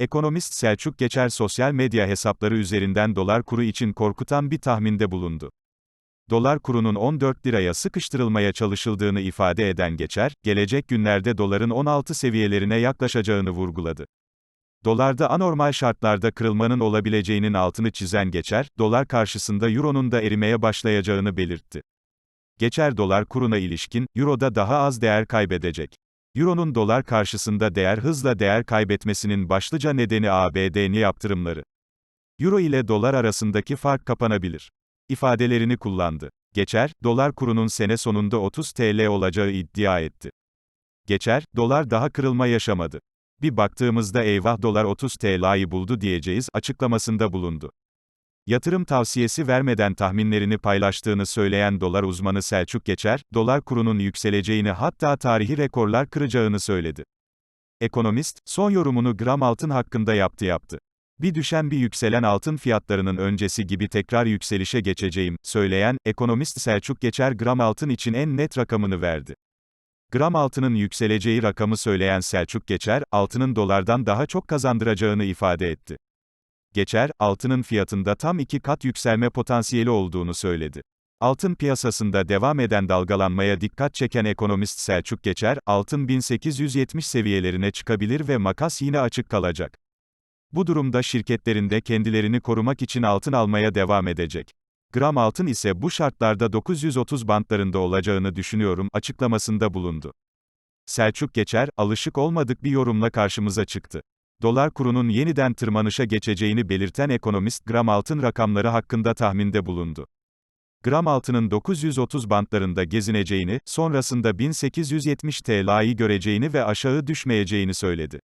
Ekonomist Selçuk Geçer sosyal medya hesapları üzerinden dolar kuru için korkutan bir tahminde bulundu. Dolar kurunun 14 liraya sıkıştırılmaya çalışıldığını ifade eden Geçer, gelecek günlerde doların 16 seviyelerine yaklaşacağını vurguladı. Dolarda anormal şartlarda kırılmanın olabileceğinin altını çizen Geçer, dolar karşısında euronun da erimeye başlayacağını belirtti. Geçer dolar kuruna ilişkin, euroda daha az değer kaybedecek. Euronun dolar karşısında değer hızla değer kaybetmesinin başlıca nedeni ABD'nin yaptırımları. Euro ile dolar arasındaki fark kapanabilir. ifadelerini kullandı. Geçer, dolar kurunun sene sonunda 30 TL olacağı iddia etti. Geçer, dolar daha kırılma yaşamadı. Bir baktığımızda eyvah dolar 30 TL'yi buldu diyeceğiz açıklamasında bulundu. Yatırım tavsiyesi vermeden tahminlerini paylaştığını söyleyen dolar uzmanı Selçuk Geçer, dolar kurunun yükseleceğini hatta tarihi rekorlar kıracağını söyledi. Ekonomist, son yorumunu gram altın hakkında yaptı yaptı. Bir düşen bir yükselen altın fiyatlarının öncesi gibi tekrar yükselişe geçeceğim, söyleyen, ekonomist Selçuk Geçer gram altın için en net rakamını verdi. Gram altının yükseleceği rakamı söyleyen Selçuk Geçer, altının dolardan daha çok kazandıracağını ifade etti. Geçer, altının fiyatında tam iki kat yükselme potansiyeli olduğunu söyledi. Altın piyasasında devam eden dalgalanmaya dikkat çeken ekonomist Selçuk Geçer, altın 1870 seviyelerine çıkabilir ve makas yine açık kalacak. Bu durumda şirketlerinde kendilerini korumak için altın almaya devam edecek. Gram altın ise bu şartlarda 930 bantlarında olacağını düşünüyorum açıklamasında bulundu. Selçuk Geçer, alışık olmadık bir yorumla karşımıza çıktı. Dolar kurunun yeniden tırmanışa geçeceğini belirten ekonomist gram altın rakamları hakkında tahminde bulundu. Gram altının 930 bantlarında gezineceğini, sonrasında 1870 TL'yi göreceğini ve aşağı düşmeyeceğini söyledi.